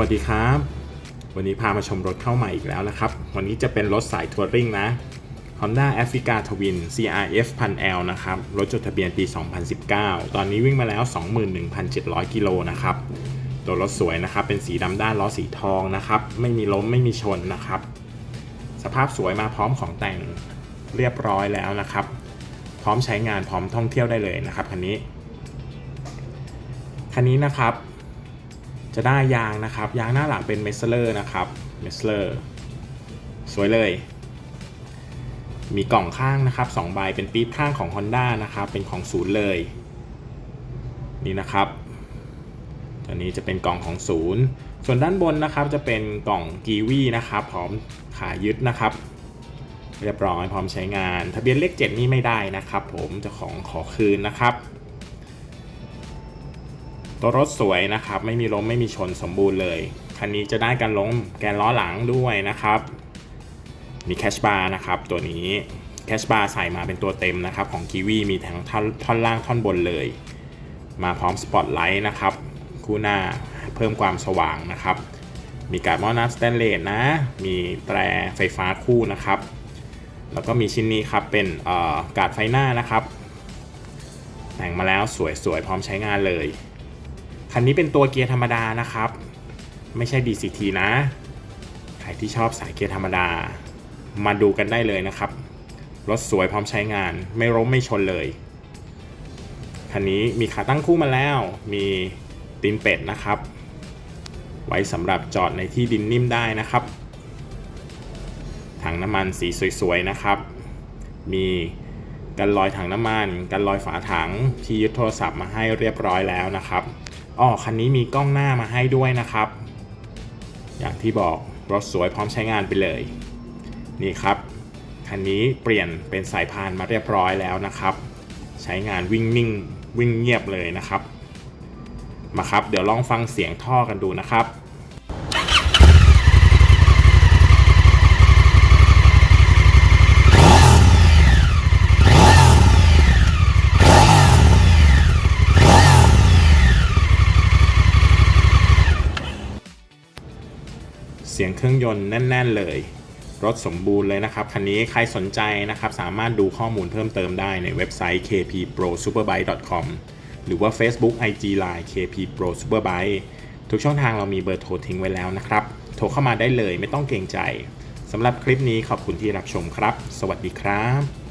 วัสดีครับ วันนี้พามาชมรถเข้าใหม่อีกแล้วนะครับ วันนี้จะเป็นรถสายทัวริงนะ Honda Africa Twin CRF 1000L นะครับ รถจดทะเบียนปี 2019 ตอนนี้วิ่งมาแล้ว 21,700 กิโลนะครับ ตัวรถสวยนะครับ เป็นสีดำด้านล้อสีทองนะครับ ไม่มีล้มไม่มีชนนะครับ สภาพสวยมาพร้อมของแต่งเรียบร้อยแล้วนะครับ พร้อมใช้งานพร้อมท่องเที่ยวได้เลยนะครับคันนี้ คันนี้นะครับ จะได้ยางนะครับ ยางหน้าหลังเป็นเมสเลอร์นะครับเมสเลอร์สวยเลย มีกล่องข้างนะครับ2ใบเป็นปี๊บข้างของ Honda นะครับ เป็นของศูนย์เลย นี่นะครับตัวนี้จะเป็นกล่องของศูนย์ส่วนด้านบนนะครับจะเป็นกล่องกีวีนะครับ พร้อมขายึดนะครับ เรียบร้อยพร้อมใช้งาน ทะเบียนเลข 7 นี่ไม่ได้นะครับ ผมจะของขอคืนนะครับ ตัวรถสวยนะครับ ไม่มีล้มไม่มีชนสมบูรณ์เลย คันนี้จะได้กันล้มแกนล้อหลังด้วยนะครับ มีแคชบาร์นะครับตัวนี้แคชบาร์ใส่มาเป็นตัวเต็มนะครับ ของกีวีมีทั้งท่อนอนล่างท่อนบนเลย มาพร้อมสปอตไลท์นะครับ คู่หน้าเพิ่มความสว่างนะครับ มีการ์ดมอน้ำสแตนเลสนะ มีแตรไฟฟ้าคู่นะครับ แล้วก็มีชิ้นนี้ครับเป็นการ์ดไฟหน้านะครับ แต่งมาแล้วสวยๆ พร้อมใช้งานเลย คันนี้เป็นตัวเกียร์ธรรมดานะครับ ไม่ใช่ DCT นะ ใครที่ชอบสายเกียร์ธรรมดา มาดูกันได้เลยนะครับ รถสวยพร้อมใช้งาน ไม่ล้มไม่ชนเลย คันนี้มีขาตั้งคู่มาแล้ว มีตีนเป็ดนะครับ ไว้สำหรับจอดในที่ดินนิ่มได้นะครับ ถังน้ำมันสีสวยๆนะครับ มีกันรอยถังน้ำมัน กันรอยฝาถังที่ยึดโทรศัพท์มาให้เรียบร้อยแล้วนะครับ อ๋อคันนี้มีกล้องหน้ามาให้ด้วยนะครับ อย่างที่บอกรถสวยพร้อมใช้งานไปเลย นี่ครับคันนี้เปลี่ยนเป็นสายพานมาเรียบร้อยแล้วนะครับ ใช้งานวิ่งนิ่งวิ่งเงียบเลยนะครับ มาครับ เดี๋ยวลองฟังเสียงท่อกันดูนะครับ เสียงเครื่องยนต์แน่น ๆ เลย รถสมบูรณ์เลยนะครับ คันนี้ใครสนใจนะครับ สามารถดูข้อมูลเพิ่มเติมได้ในเว็บไซต์ kpprosuperbike.com หรือว่า Facebook IG Line kppro superbike ทุกช่องทางเรามีเบอร์โทรทิ้งไว้แล้วนะครับ โทรเข้ามาได้เลยไม่ต้องเกรงใจสำหรับคลิปนี้ขอบคุณที่รับชมครับ สวัสดีครับ